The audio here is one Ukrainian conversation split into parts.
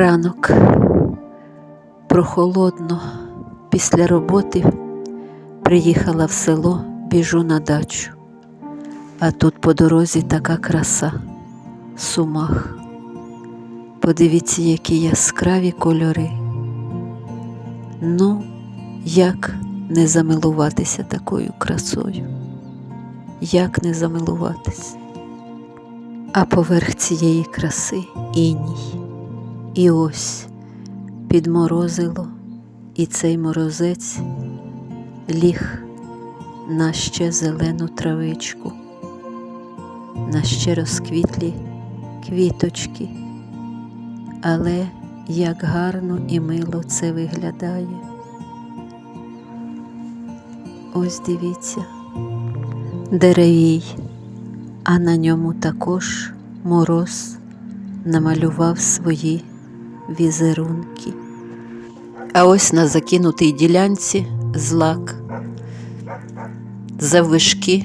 Ранок прохолодно після роботи приїхала в село, біжу на дачу, а тут по дорозі така краса, сумах. Подивіться, які яскраві кольори. Ну, як не замилуватися такою красою? Як не замилуватись? А поверх цієї краси іній. І ось підморозило, і цей морозець ліг на ще зелену травичку, на ще розквітлі квіточки, але як гарно і мило це виглядає. Ось дивіться, деревій, а на ньому також мороз намалював свої візерунки. А ось на закинутій ділянці злак, заввишки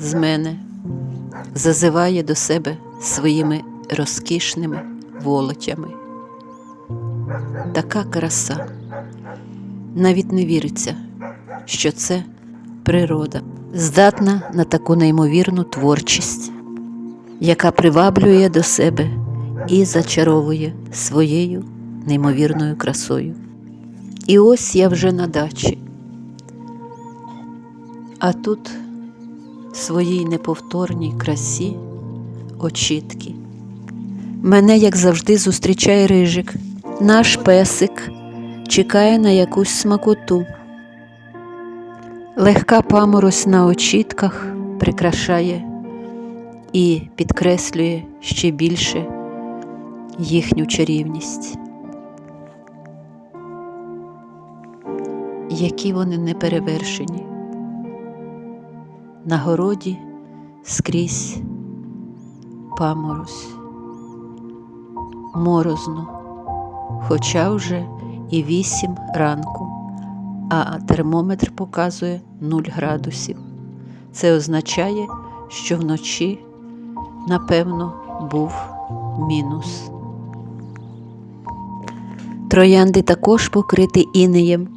з мене зазиває до себе своїми розкішними волотями. Така краса. Навіть не віриться, що це природа, здатна на таку неймовірну творчість, яка приваблює до себе і зачаровує своєю неймовірною красою. І ось я вже на дачі. А тут в своїй неповторній красі очітки. Мене, як завжди, зустрічає рижик. Наш песик чекає на якусь смакоту. Легка паморозь на очітках прикрашає і підкреслює ще більше їхню чарівність. Які вони неперевершені. На городі скрізь паморозь, морозно, хоча вже і вісім ранку, а термометр показує 0 градусів. Це означає, що вночі, напевно, був мінус. Троянди також покриті інеєм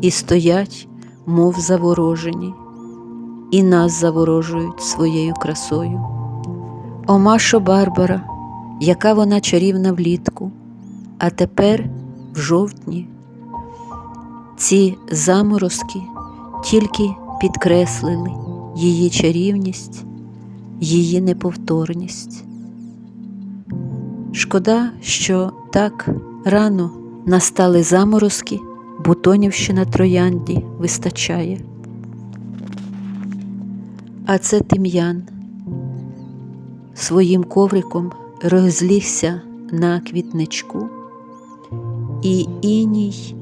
і стоять, мов заворожені, і нас заворожують своєю красою. О Машо Барбара, яка вона чарівна влітку, а тепер в жовтні. Ці заморозки тільки підкреслили її чарівність, її неповторність. Шкода, що так рано настали заморозки, бутонів ще на троянді вистачає. А це тим'ян своїм ковриком розлігся на квітничку, і іній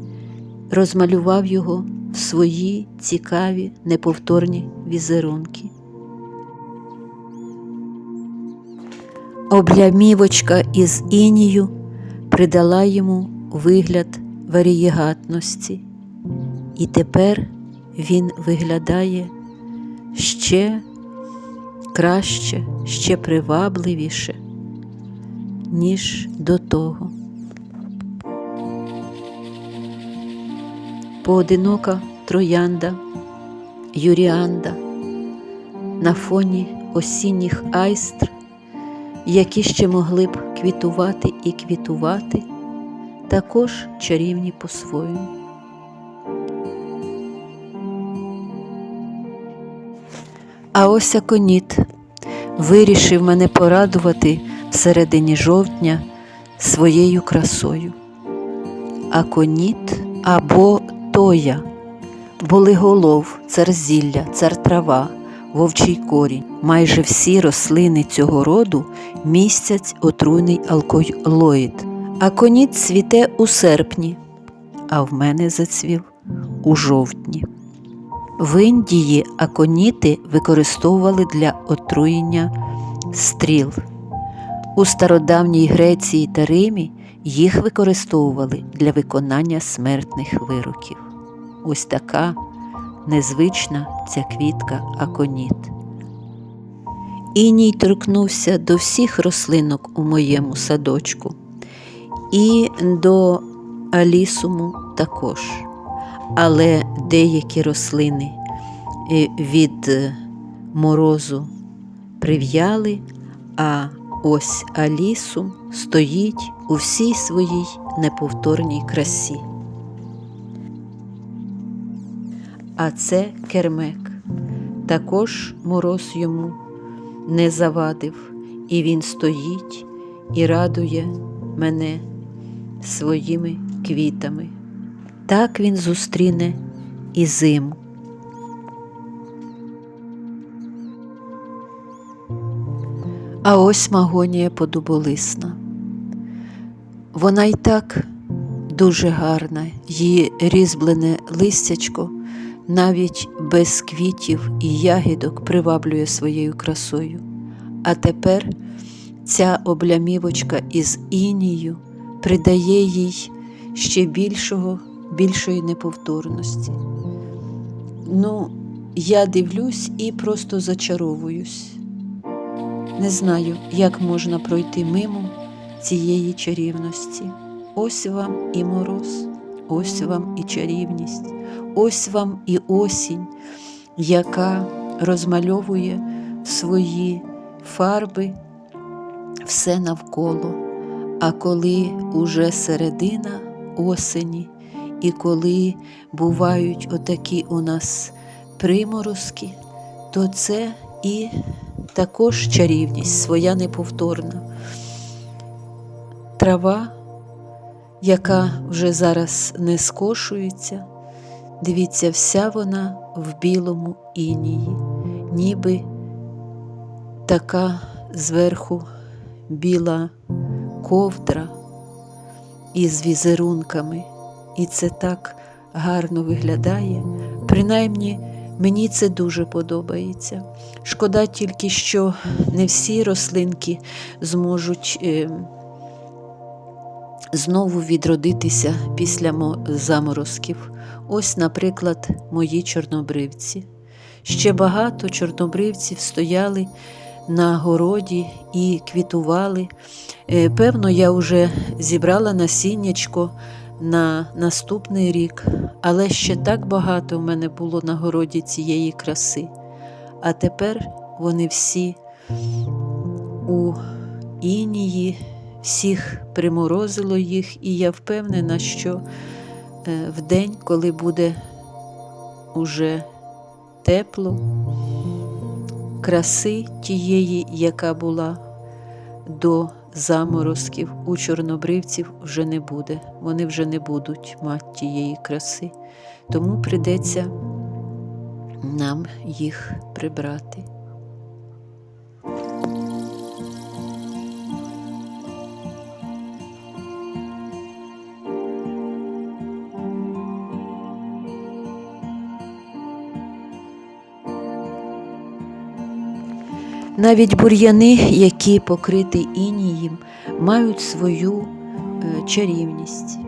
розмалював його в свої цікаві неповторні візерунки. Облямівочка із інію придала йому вигляд варієгатності, і тепер він виглядає ще краще, ще привабливіше, ніж до того. Поодинока троянда, юріанда на фоні осінніх айстр, які ще могли б квітувати і квітувати, також чарівні по-своєму. А ось аконіт вирішив мене порадувати всередині жовтня своєю красою. Аконіт або тоя, болиголов, царзілля, цартрава, вовчий корінь. Майже всі рослини цього роду містять отруйний алкоїд. Аконіт цвіте у серпні, а в мене зацвів у жовтні. В Індії аконіти використовували для отруєння стріл. У стародавній Греції та Римі їх використовували для виконання смертних вироків. Ось така незвична ця квітка аконіт. Іній торкнувся до всіх рослинок у моєму садочку, і до алісуму також. Але деякі рослини е, від е, морозу прив'яли, а ось алісум стоїть у всій своїй неповторній красі. А це кермек. Також мороз йому не завадив, і він стоїть і радує мене своїми квітами. Так він зустріне і зиму. А ось магонія подуболисна. Вона й так дуже гарна, її різьблене листячко навіть без квітів і ягідок приваблює своєю красою. А тепер ця облямівочка із інію придає їй ще більшого, більшої неповторності. Ну, я дивлюсь і просто зачаровуюсь. Не знаю, як можна пройти мимо цієї чарівності. Ось вам і мороз, ось вам і чарівність, ось вам і осінь, яка розмальовує свої фарби все навколо. А коли уже середина осені, і коли бувають отакі у нас приморозки, то це і також чарівність своя неповторна. Трава, яка вже зараз не скошується, дивіться, вся вона в білому інії, ніби така зверху біла ковдра із візерунками, і це так гарно виглядає. Принаймні, мені це дуже подобається. Шкода тільки, що не всі рослинки зможуть е, знову відродитися після заморозків. Ось, наприклад, мої чорнобривці. Ще багато чорнобривців стояли на городі і квітували. Е, Певно, я вже зібрала насіннячко на наступний рік, але ще так багато в мене було на городі цієї краси. А тепер вони всі у інії, всіх приморозило їх, і я впевнена, що е, в день, коли буде уже тепло, краси тієї, яка була до заморозків у чорнобривців, вже не буде. Вони вже не будуть мати тієї краси. Тому прийдеться нам їх прибрати. Навіть бур'яни, які покриті інієм, мають свою е, чарівність,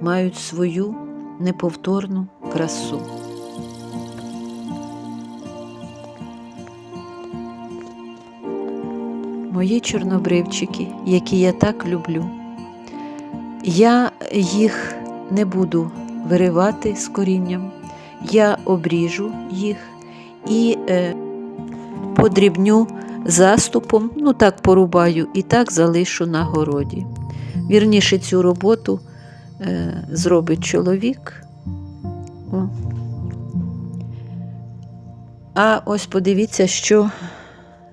мають свою неповторну красу. Мої чорнобривчики, які я так люблю, я їх не буду виривати з корінням, я обріжу їх і е, подрібню заступом, ну так порубаю і так залишу на городі. Вірніше цю роботу е, зробить чоловік. О. А ось подивіться, що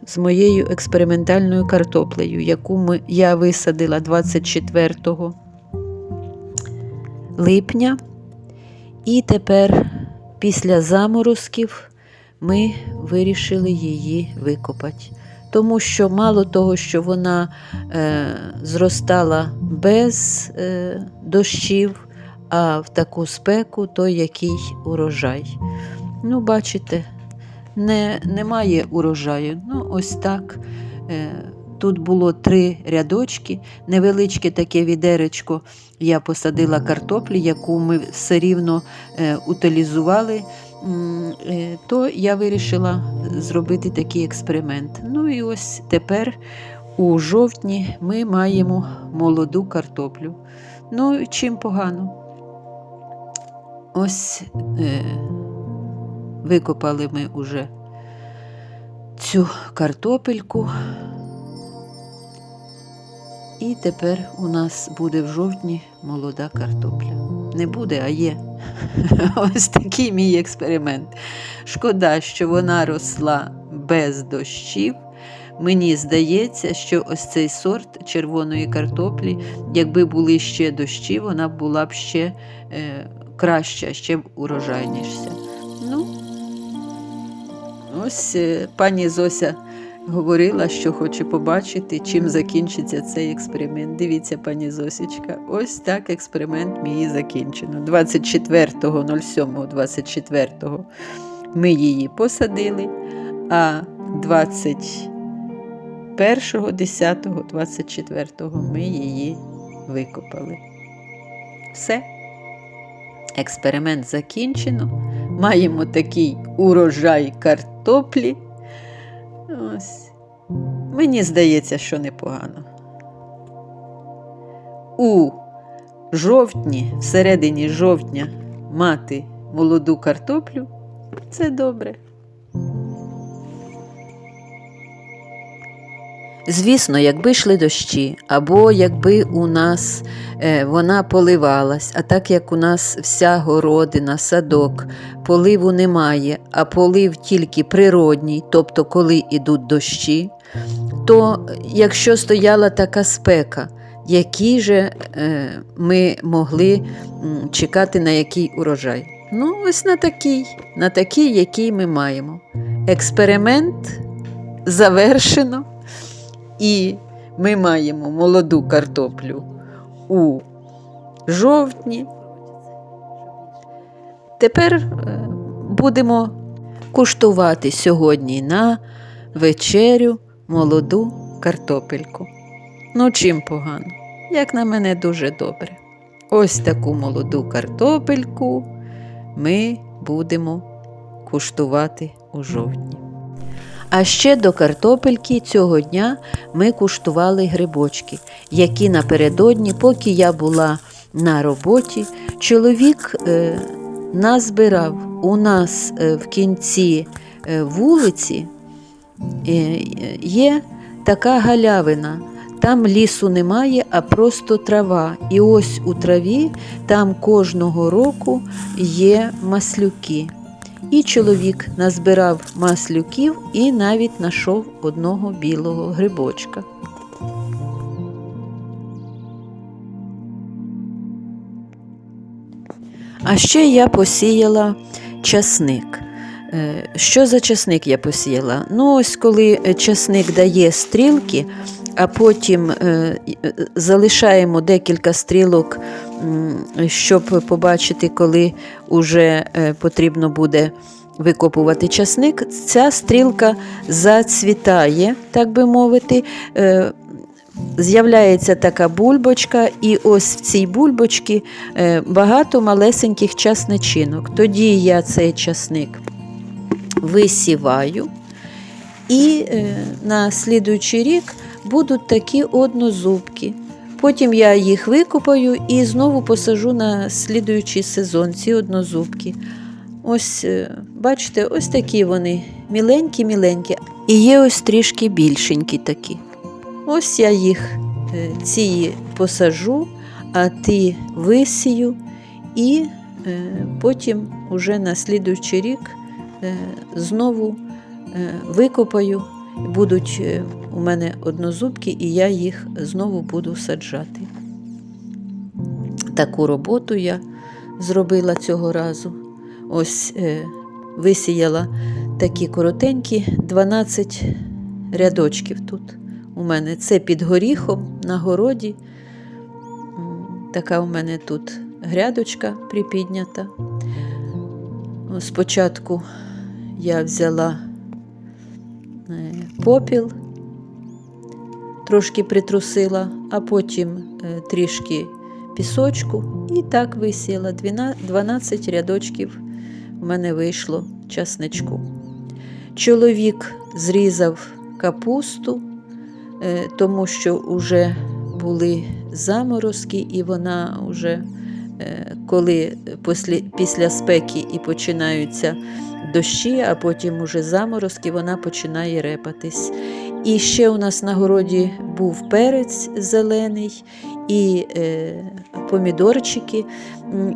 з моєю експериментальною картоплею, яку ми, я висадила 24 липня. І тепер, після заморозків, ми вирішили її викопати. Тому що мало того, що вона е, зростала без е, дощів, а в таку спеку, то який урожай. Ну, бачите, не, немає урожаю. Ну, ось так. Е, Тут було три рядочки, невеличке таке відеречко. Я посадила картоплі, яку ми все рівно е, утилізували. Е, То я вирішила зробити такий експеримент. Ну і ось тепер у жовтні ми маємо молоду картоплю. Ну, чим погано? Ось е, викопали ми уже цю картопельку. І тепер у нас буде в жовтні молода картопля. Не буде, а є. Ось такий мій експеримент. Шкода, що вона росла без дощів. Мені здається, що ось цей сорт червоної картоплі, якби були ще дощі, вона була б ще е, краща, ще б урожайніша. Ну, ось е, пані Зося говорила, що хоче побачити, чим закінчиться цей експеримент. Дивіться, пані Зосічка, ось так експеримент мій закінчено. 24.07.24 ми її посадили, а 21.10.24 ми її викопали. Все. Експеримент закінчено. Маємо такий урожай картоплі. Ось. Мені здається, що непогано. У жовтні, всередині жовтня, мати молоду картоплю це добре. Звісно, якби йшли дощі, або якби у нас е, вона поливалась, а так як у нас вся городина, садок, поливу немає, а полив тільки природній, тобто коли йдуть дощі, то якщо стояла така спека, який же е, ми могли чекати на який урожай? Ну, ось на такий, на такий, який ми маємо. Експеримент завершено. І ми маємо молоду картоплю у жовтні. Тепер е, будемо куштувати сьогодні на вечерю молоду картопельку. Ну, чим погано? Як на мене, дуже добре. Ось таку молоду картопельку ми будемо куштувати у жовтні. А ще до картопельки цього дня ми куштували грибочки, які напередодні, поки я була на роботі, чоловік е, назбирав у нас е, в кінці е, вулиці е, є така галявина. Там лісу немає, а просто трава. І ось у траві там кожного року є маслюки. І чоловік назбирав маслюків і навіть знайшов одного білого грибочка. А ще я посіяла часник. Е, Що за часник я посіяла? Ну, ось коли часник дає стрілки, а потім е, залишаємо декілька стрілок, щоб побачити, коли вже е, потрібно буде викопувати часник, ця стрілка зацвітає, так би мовити. е, З'являється така бульбочка, і ось в цій бульбочці е, багато малесеньких часничинок. Тоді я цей часник висіваю, і на слідуючий рік будуть такі однозубки. Потім я їх викопаю і знову посажу на слідуючий сезон ці однозубки. Ось, е, бачите, ось такі вони міленькі-міленькі. І є ось трішки більшенькі такі. Ось я їх е, ці посажу, а ті висію, і е, потім уже на слідуючий рік знову викопаю. Будуть е, у мене однозубки, і я їх знову буду саджати. Таку роботу я зробила цього разу. Ось е, висіяла такі коротенькі 12 рядочків тут. У мене це під горіхом на городі. Така у мене тут грядочка припіднята. Спочатку я взяла попіл, трошки притрусила, а потім е, трішки пісочку і так висіяла. Двіна- 12 рядочків у мене вийшло часничку. Чоловік зрізав капусту, е, тому що вже були заморозки, і вона вже, е, коли після спеки і починаються дощі, а потім уже заморозки, вона починає репатись. І ще у нас на городі був перець зелений і е, помідорчики.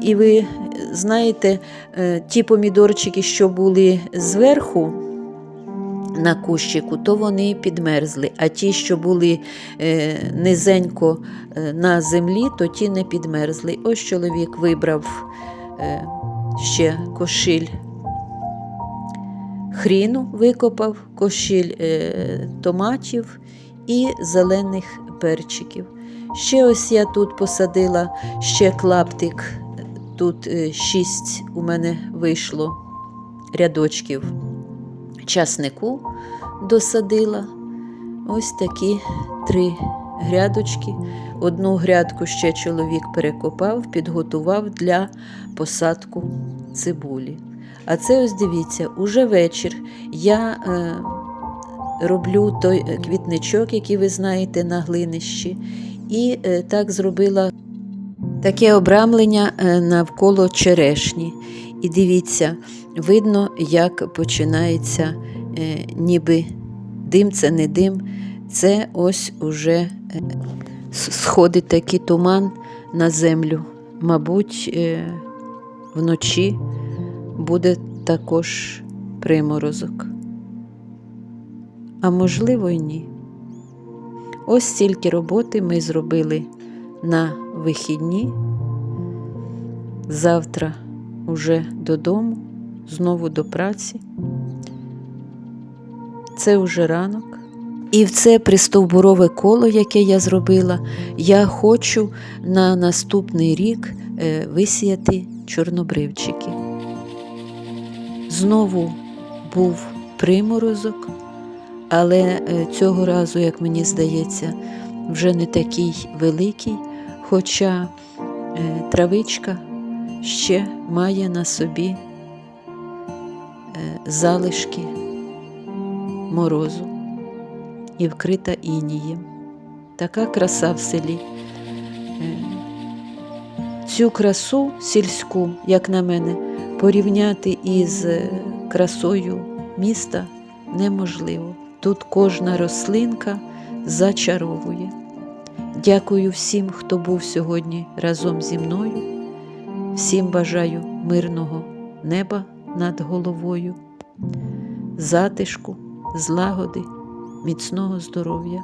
І ви знаєте, е, ті помідорчики, що були зверху на кущику, то вони підмерзли. А ті, що були е, низенько е, на землі, то ті не підмерзли. Ось чоловік вибрав е, ще кошиль хріну, викопав, кошиль е, томатів і зелених перчиків. Ще ось я тут посадила ще клаптик. Тут е, шість у мене вийшло рядочків часнику досадила. Ось такі три грядочки. Одну грядку ще чоловік перекопав, підготував для посадку цибулі. А це ось дивіться, уже вечір. Я е, роблю той е, квітничок, який ви знаєте, на глинищі. І е, так зробила таке обрамлення навколо черешні. І дивіться, видно, як починається ніби дим, це не дим, це ось уже сходить такий туман на землю. Мабуть, вночі буде також приморозок. А можливо, й ні. Ось стільки роботи ми зробили на вихідні. Завтра уже додому, знову до праці. Це вже ранок. І в це пристовбурове коло, яке я зробила, я хочу на наступний рік е, висіяти чорнобривчики. Знову був приморозок, але е, цього разу, як мені здається, вже не такий великий, хоча е, травичка ще має на собі е, залишки морозу і вкрита інієм. Така краса в селі. Цю красу сільську, як на мене, порівняти із красою міста неможливо. Тут кожна рослинка зачаровує. Дякую всім, хто був сьогодні разом зі мною. Всім бажаю мирного неба над головою, затишку, злагоди, міцного здоров'я.